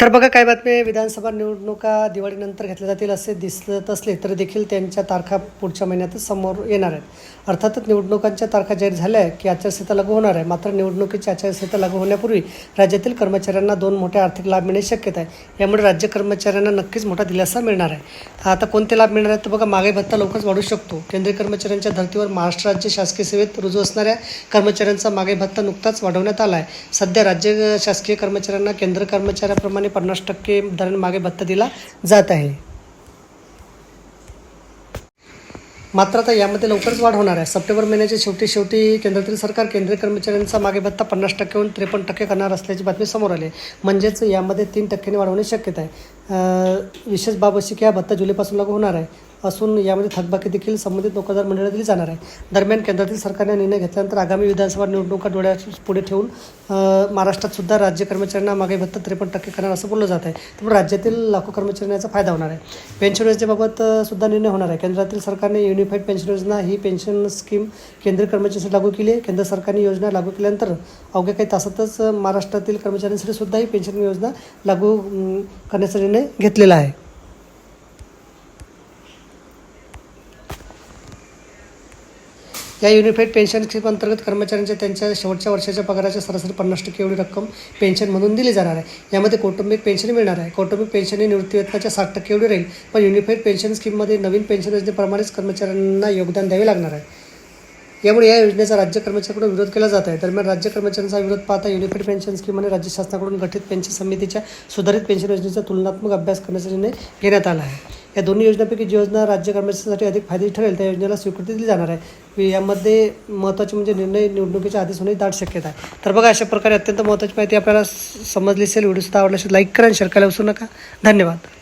तर बघा काय बातमी विधानसभा निवडणुका दिवाळीनंतर घेतल्या जातील असे दिसत असले तरी देखील त्यांच्या तारखा पुढच्या महिन्यातच समोर येणार आहेत. अर्थातच निवडणुकांच्या तारखा जाहीर झाल्या आहे की आचारसंहिता लागू होणार आहे. मात्र निवडणुकीची आचारसंहिता लागू होण्यापूर्वी राज्यातील कर्मचाऱ्यांना दोन मोठे आर्थिक लाभ मिळणे शक्यता आहे. यामुळे राज्य कर्मचाऱ्यांना नक्कीच मोठा दिलासा मिळणार आहे. आता कोणते लाभ मिळणार आहेत? तर बघा मागे भत्ता लवकरच वाढू शकतो. केंद्रीय कर्मचाऱ्यांच्या धर्तीवर महाराष्ट्र राज्य शासकीय सेवेत रुजू असणाऱ्या कर्मचाऱ्यांचा मागे भत्ता नुकताच वाढवण्यात आला आहे. सध्या राज्य शासकीय कर्मचाऱ्यांना केंद्र कर्मचाऱ्याप्रमाणे पन्नास टक्के दराने मागे भत्ता दिला जात आहे. मात्र आता यामध्ये लवकरच वाढ होणार आहे. सप्टेंबर महिन्याच्या शेवटी शेवटी केंद्रातील सरकार केंद्रीय कर्मचाऱ्यांचा मागे भत्ता पन्नास टक्क्याहून त्रेपन्न टक्के करणार असल्याची बातमी समोर आली. आहे. म्हणजेच यामध्ये तीन टक्क्यांनी वाढवणे शक्यता आहे. विशेष बाब अशी की हा भत्ता जुलैपासून लागू होणार आहे. असून यामध्ये थकबाकी देखील संबंधित नोकरदार मंडळाला दिली जाणार आहे. दरम्यान केंद्रातील सरकारने निर्णय घेतल्यानंतर आगामी विधानसभा निवडणुका डोळ्यास पुढे ठेवून महाराष्ट्रातसुद्धा महाराष्ट्रात सुद्धा राज्य कर्मचाऱ्यांना मागे भत्ता त्रेपन्न टक्के करणार असं बोललं जात आहे. त्यामुळे राज्यातील लाखो कर्मचाऱ्यांना याचा फायदा होणार आहे. पेन्शन योजनेबाबत सुद्धा निर्णय होणार आहे. केंद्रातील सरकारने युनिफाईड पेन्शन योजना ही पेन्शन स्कीम केंद्रीय कर्मचाऱ्यांसाठी लागू केली आहे. केंद्र सरकारने योजना लागू केल्यानंतर अवघ्या काही तासातच महाराष्ट्रातील कर्मचाऱ्यांसाठी सुद्धा ही पेन्शन योजना लागू करण्याचा निर्णय घेतलेला आहे. या युनिफाईड पेन्शन स्कीम अंतर्गत कर्मचाऱ्यांच्या त्यांच्या शेवटच्या वर्षाच्या पगाराच्या सरासरी पन्नास टक्के एवढी रक्कम पेन्शन म्हणून दिली जाणार आहे. यामध्ये कौटुंबिक पेन्शन मिळणार आहे. कौटुंबिक पेन्शन हे निवृत्तीवेतनाच्या साठ टक्के एवढी राहील पण युनिफाईड पेन्शन स्कीममध्ये नवीन पेन्शन योजनेप्रमाणेच कर्मचाऱ्यांना योगदान द्यावे लागणार आहे. यामुळे या योजनेचा राज्य कर्मचाऱ्यांकडून विरोध केला जात आहे. दरम्यान राज्य कर्मचाऱ्यांचा विरोध पाहता युनिफाईड पेन्शन स्कीम आणि राज्य शासनाकडून गठीत पेन्शन समितीच्या सुधारित पेन्शन योजनेचा तुलनात्मक अभ्यास करण्याचा निर्णय घेण्यात आला आहे. या दोन्ही योजनांपैकी जी योजना राज्य कर्मचाऱ्यांसाठी अधिक फायदेशीर ठरेल त्या योजनेला स्वीकृती दिली जाणार आहे. यामध्ये महत्त्वाचे म्हणजे निर्णय निवडणुकीच्या आधीच होण्याची दाट शक्यता आहे. तर बघा अशा प्रकारे अत्यंत महत्त्वाची माहिती आपल्याला समजली असेल व्हिडिओ सुद्धा आवडला असेल लाईक करा आणि शेअर करायला विसरू नका. धन्यवाद.